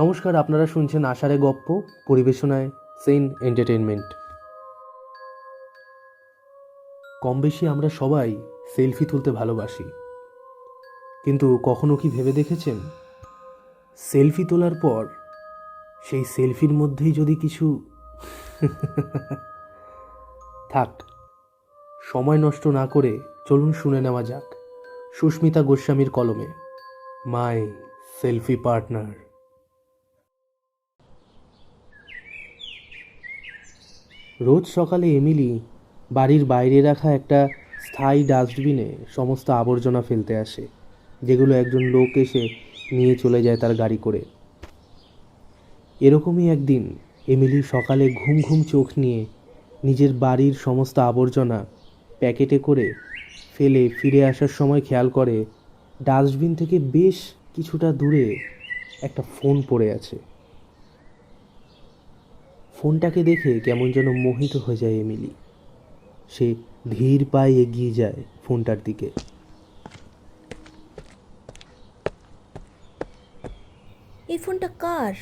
নমস্কার, আপনারা শুনছেন আষাঢ়ে গপ্প, পরিবেশনায় সেন এন্টারটেনমেন্ট কম বেশি আমরা সবাই সেলফি তুলতে ভালোবাসি। কিন্তু কখনো কি ভেবে দেখেছেন? সেলফি তোলার পর সেই সেলফির মধ্যেই যদি কিছু থাক, সময় নষ্ট না করে চলুন শুনে নেওয়া যাক সুস্মিতা গোস্বামীর কলমে, মাই সেলফি পার্টনার। রোজ সকালে এমিলি বাড়ির বাইরে রাখা একটা স্থায়ী ডাস্টবিনে সমস্ত আবর্জনা ফেলতে আসে, যেগুলো একজন লোক এসে নিয়ে চলে যায় তার গাড়ি করে। এরকমই একদিন এমিলি সকালে ঘুম ঘুম চোখ নিয়ে নিজের বাড়ির সমস্ত আবর্জনা প্যাকেটে করে ফেলে ফিরে আসার সময় খেয়াল করে, ডাস্টবিন থেকে বেশ কিছুটা দূরে একটা ফোন পড়ে আছে। ফোনটাকে দেখে কেমন যেন মোহিত হয়ে যায় এমিলি। সে ধীর পায়ে এগিয়ে যায় ফোনটার দিকে। এই ফোনটা কার?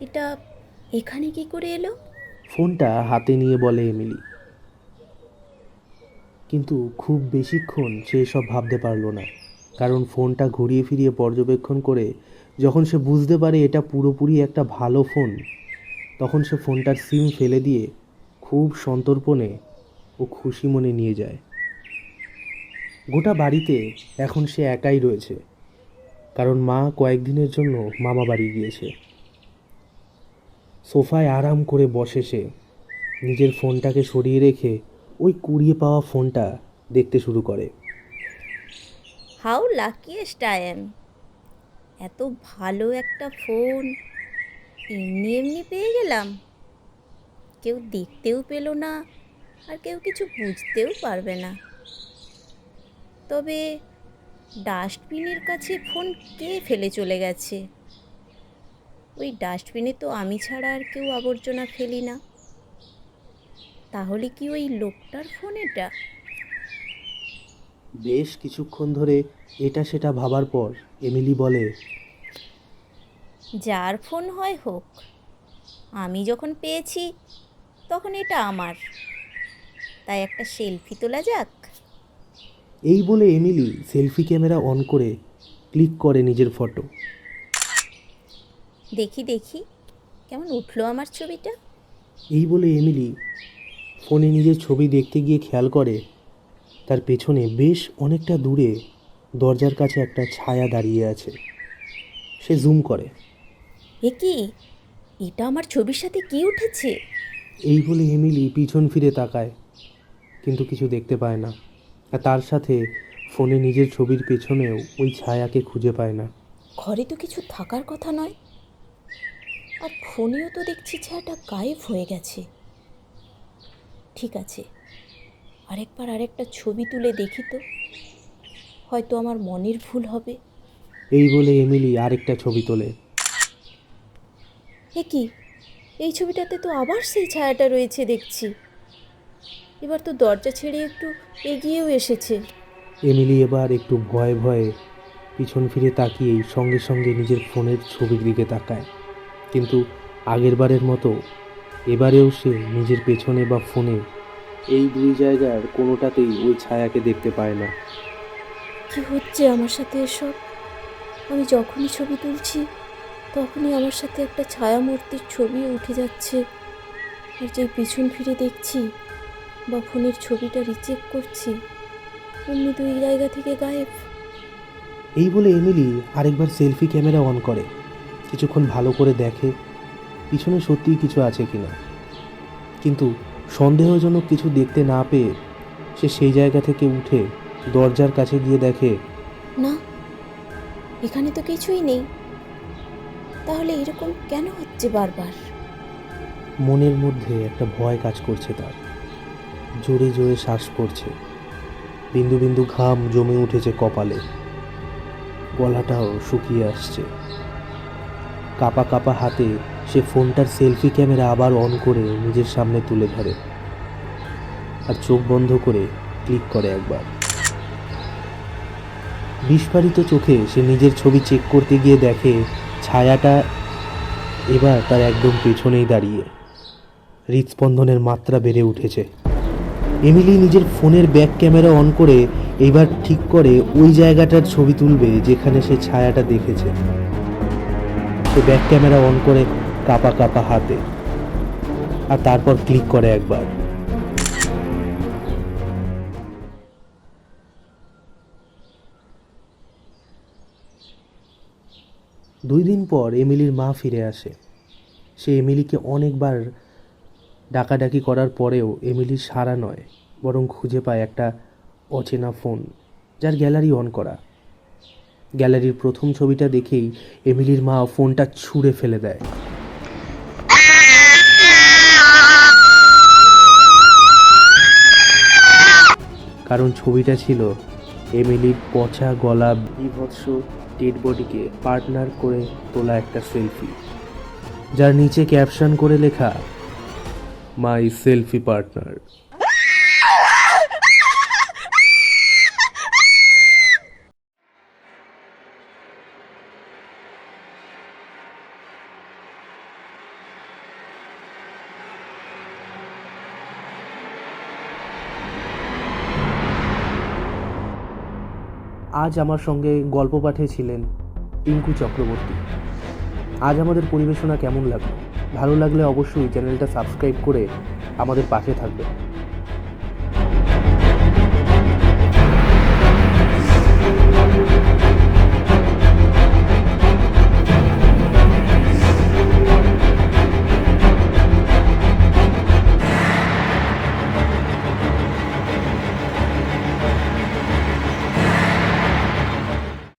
এটা এখানে কি করে এলো? ফোনটা হাতে নিয়ে বলে এমিলি। কিন্তু খুব বেশিক্ষণ সে সব ভাবতে পারল না কারণ ফোনটা ঘুরিয়ে ফিরিয়ে পর্যবেক্ষণ করে যখন সে বুঝতে পারে এটা পুরোপুরি একটা ভালো ফোন তখন সে ফোনটার সিম ফেলে দিয়ে খুব সন্তর্পণে ও খুশি মনে নিয়ে যায়। গোটা বাড়িতে এখন সে একাই রয়েছে, কারণ মা কয়েকদিনের জন্য মামা বাড়ি গিয়েছে। সোফায় আরাম করে বসে সে নিজের ফোনটাকে সরিয়ে রেখে ওই কুড়িয়ে পাওয়া ফোনটা দেখতে শুরু করে। হাউ লাকিয়েস্ট আই এম এত ভালো একটা ফোন! এমনি এমনি পেয়ে গেলাম। কেউ দেখতেও পেল না, আর কেউ কিছু বুঝতেও পারবে না। তবে ডাস্টবিনের কাছে ফোন কে ফেলে চলে গেছে? ওই ডাস্টবিনে তো আমি ছাড়া আর কেউ আবর্জনা ফেলি না। তাহলে কি ওই লোকটার ফোন এটা? বেশ কিছুক্ষণ ধরে এটা সেটা ভাবার পর এমিলি বলে যার ফোন হয় হোক আমি যখন পেয়েছি তখন এটা আমার। তাই একটা সেলফি তোলা যাক। এই বলে এমিলি সেলফি ক্যামেরা অন করে ক্লিক করে নিজের ফটো। দেখি দেখি কেমন উঠল আমার ছবিটা? এই বলে এমিলি ফোনে নিজের ছবি দেখতে গিয়ে খেয়াল করে তার পেছনে বেশ অনেকটা দূরে দরজার কাছে একটা ছায়া দাঁড়িয়ে আছে। সে জুম করে। এ কি? এটা আমার ছবির সাথে কি উঠেছে? এই বলে এমিলি পিছন ফিরে তাকায় কিন্তু কিছু দেখতে পায় না। আর তার সাথে ফোনে নিজের ছবির পেছনেও ওই ছায়াকে খুঁজে পায় না। ঘরে তো কিছু থাকার কথা নয়। আর ফোনেও তো দেখছি ছায়াটা গায়েব হয়ে গেছে। ঠিক আছে আরেকবার আরেকটা ছবি তুলে দেখি তো। হয়তো আমার মনের ভুল হবে। এই বলে এমিলি আরেকটা ছবি তোলে। এ কি? এই ছবিটাতে তো আবার সেই ছায়াটা রয়েছে দেখছি। এবার তো দরজা ছেড়ে একটু এগিয়েও এসেছে। এমিলি এবার একটু ভয়ে ভয়ে পিছন ফিরে তাকিয়েই সঙ্গে সঙ্গে নিজের ফোনের ছবির দিকে তাকায়। কিন্তু আগের বারের মতো এবারেও সে নিজের পেছনে বা ফোনে এই দুই জায়গার কোনোটাতেই ওই ছায়াকে দেখতে পায় না। কি হচ্ছে আমার সাথে এসব? আমি যখনই ছবি তুলছি তখনই আমার সাথে একটা ছায়ামূর্তির ছবিও উঠে যাচ্ছে। আর যে পিছন ফিরে দেখছি বা ফোনের ছবিটা রিচেক করছি অমনি দুই জায়গা থেকে গায়েব। এই বলে এমিলি আরেকবার সেলফি ক্যামেরা অন করে। কিছুক্ষণ ভালো করে দেখে পিছনে সত্যিই কিছু আছে কিনা। কিন্তু সন্দেহজনক কিছু দেখতে না পেয়ে সে সেই জায়গা থেকে উঠে দরজার কাছে গিয়ে দেখে না এখানে তো কিছুই নেই। তাহলে এরকম কেন হচ্ছে বারবার? মনের মধ্যে একটা ভয় কাজ করছে তার। জোরে জোরে শ্বাস পড়ছে। বিন্দু বিন্দু ঘাম জমে উঠেছে কপালে। গলাটাও শুকিয়ে আসছে। কাপা কাপা হাতে সে ফোনটার সেলফি ক্যামেরা আবার অন করে নিজের সামনে তুলে ধরে। আর চোখ বন্ধ করে ক্লিক করে একবার। বিস্ফারিত চোখে সে নিজের ছবি চেক করতে গিয়ে দেখে ছায়াটা এবার তার একদম পেছনেই দাঁড়িয়ে। হৃদস্পন্দনের মাত্রা বেড়ে উঠেছে। এমিলি নিজের ফোনের ব্যাক ক্যামেরা অন করে এবার ঠিক করে ওই জায়গাটার ছবি তুলবে যেখানে সে ছায়াটা দেখেছে। সে ব্যাক ক্যামেরা অন করে কাপা কাপা হাতে, আর তারপর ক্লিক করে একবার। দুই দিন পর এমিলির মা ফিরে আসে। সে এমিলিকে অনেকবার ডাকাডাকি করার পরেও এমিলি সাড়া নয়, বরং খুঁজে পায় একটা অচেনা ফোন, যার গ্যালারি অন করা। গ্যালারির প্রথম ছবিটা দেখেই এমিলির মা ফোনটা ছুঁড়ে ফেলে দেয়। কারণ ছবিটা ছিল এমিলির পচা গলা বিভৎস ডেড বডিকে পার্টনার করে তোলা একটা সেলফি, যার নিচে ক্যাপশন করে লেখা, মাই সেলফি পার্টনার। আজ আমার সঙ্গে গল্প পাঠে ছিলেন টিঙ্কু চক্রবর্তী। আজ আমাদের পরিবেশনা কেমন লাগল? ভালো লাগলে অবশ্যই চ্যানেলটা সাবস্ক্রাইব করে আমাদের পাশে থাকবেন।